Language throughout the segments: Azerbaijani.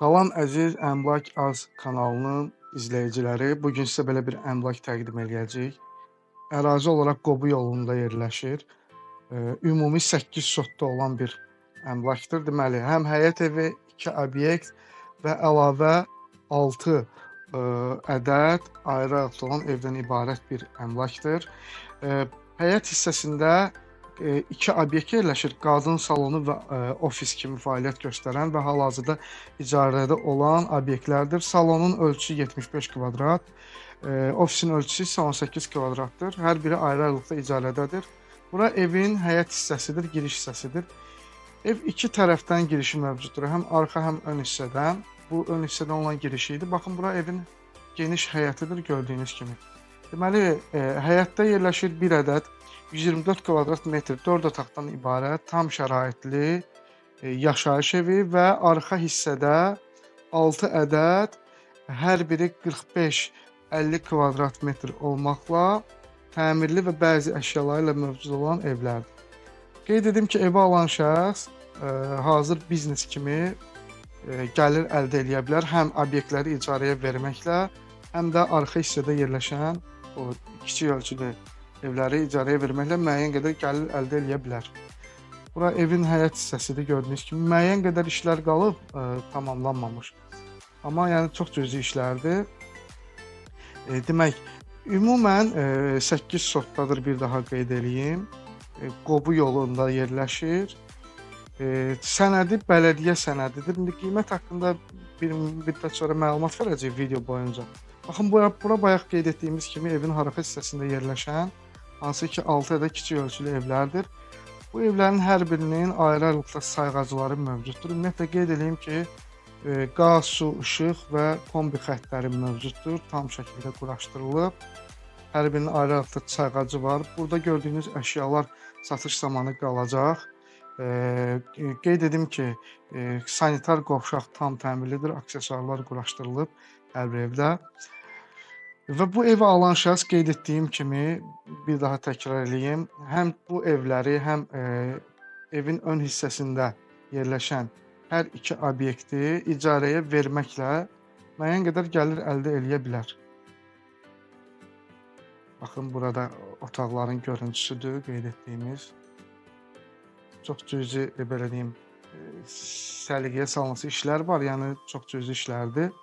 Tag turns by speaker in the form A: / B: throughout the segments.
A: Salam əziz Əmlak Az kanalının izləyiciləri. Bu gün sizə belə bir əmlak təqdim eləyəcəyik. Ərazi olaraq Qobu yolunda yerləşir. Ümumi 8 sotda olan bir əmlakdır. Deməli, həm həyət evi, 2 obyekt və əlavə 6 eee, ədəd ayrı-ayrı olan evdən ibarət bir əmlakdır. Həyət hissəsində iki obyekt yerləşir. Qadın salonu və eee, ofis kimi fəaliyyət göstərən və hal-hazırda icarədə olan obyektlərdir. Salonun ölçüsü 75 kvadrat, eee, ofisin ölçüsü isə 18 kvadratdır. Hər biri ayrı-ayrılıqda icarədədir. Bura evin həyət hissəsidir, giriş hissəsidir. Ev iki tərəfdən girişi mövcuddur. Həm arxa, həm ön hissədən. Bu ön hissədən olan girişi idi. Baxın, bura evin geniş həyətidir gördüyünüz kimi. Deməli, eee, həyətdə yerləşir bir ədəd 124 kvadrat metr 4 otaqdan ibarət tam şəraitli eee, yaşayış evi və arxa hissədə 6 ədəd hər biri 45-50 kvadrat metr olmaqla təmirli və bəzi əşyaları ilə mövcud olan evlərdir. Qeyd edim ki, evi alan şəxs eee, hazır biznes kimi eee, gəlir əldə eləyə bilər. Həm obyektləri icarəyə verməklə, həm də arxa hissədə yerləşən o kiçik ölçülü evləri icarəyə verməklə müəyyən qədər gəlir əldə eləyə bilər. Bura evin həyət hissəsidir gördüyünüz kimi. Müəyyən qədər işlər qalıb, ə, tamamlanmamış. Amma yəni çox cüzi işlərdir. E, demək, ümumən e, 8 sotdadır bir daha qeyd eləyim. E, Qobu yolunda yerləşir. E, sənədi bələdiyyə sənədidir. İndi qiymət haqqında bir müddət sonra məlumat verəcək video boyunca. Baxın bura, bura bayaq qeyd etdiyimiz kimi evin arxa hissəsində yerləşən hansı ki 6 ədəd kiçik ölçülü evlərdir. Bu evlərin hər birinin ayrı-ayrılıqda sayğacları mövcuddur. Ümumiyyətlə qeyd edeyim ki, e, qaz, su, işıq və kombi xəttləri mövcuddur. Tam şəkildə quraşdırılıb. Hər birinin ayrı-ayrılıqda sayğacı var. Burada gördüyünüz əşyalar satış zamanı qalacaq. E, qeyd edim ki, e, sanitar qovşaq tam təmirlidir, aksesuarlar quraşdırılıb hər bir evdə. Və bu evi alan şəxs qeyd etdiyim kimi bir daha təkrar eləyim, həm bu evləri, həm e, evin ön hissəsində yerləşən hər iki obyekti icarəyə verməklə müəyyən qədər gəlir əldə eləyə bilər. Baxın burada otaqların görüntüsüdür qeyd etdiyimiz. Çox cüzi e, belə deyim, e, səliqəyə salınması işlər var, yəni çox cüzi işlərdir.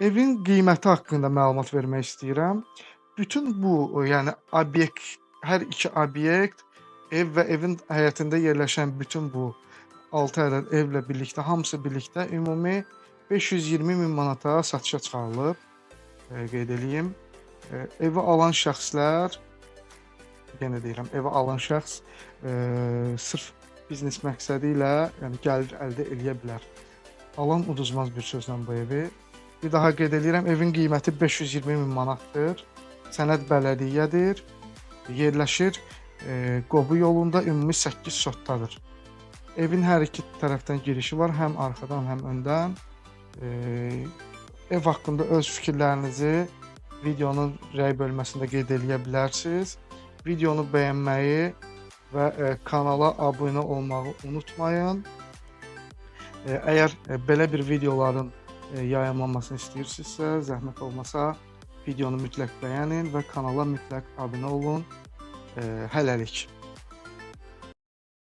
A: Evin qiyməti haqqında məlumat vermək istəyirəm. Bütün bu, yəni obyekt, hər iki obyekt, ev və evin həyətində yerləşən bütün bu 6 ədəd evlə birlikdə, hamısı birlikdə ümumi 520 min manata satışa çıxarılıb. E, qeyd eləyim. E, evi alan şəxslər yenə deyirəm, evi alan şəxs e, sırf biznes məqsədi ilə yəni gəlir əldə eləyə bilər. Alan uduzmaz bir sözlə bu evi. Bir daha qeyd edirəm, evin qiyməti 520 min manatdır. Sənəd bələdiyyədir. Yerləşir e, Qobu yolunda ümumi 8 sotdadır. Evin hər iki tərəfdən girişi var, həm arxadan, həm öndən. E, ev haqqında öz fikirlərinizi videonun rəy bölməsində qeyd eləyə bilərsiniz. Videonu bəyənməyi və e, kanala abunə olmağı unutmayın. E, əgər e, belə bir videoların yayımlanmasını istəyirsinizsə, zəhmət olmasa videonu mütləq bəyənin və kanala mütləq abunə olun. E, hələlik.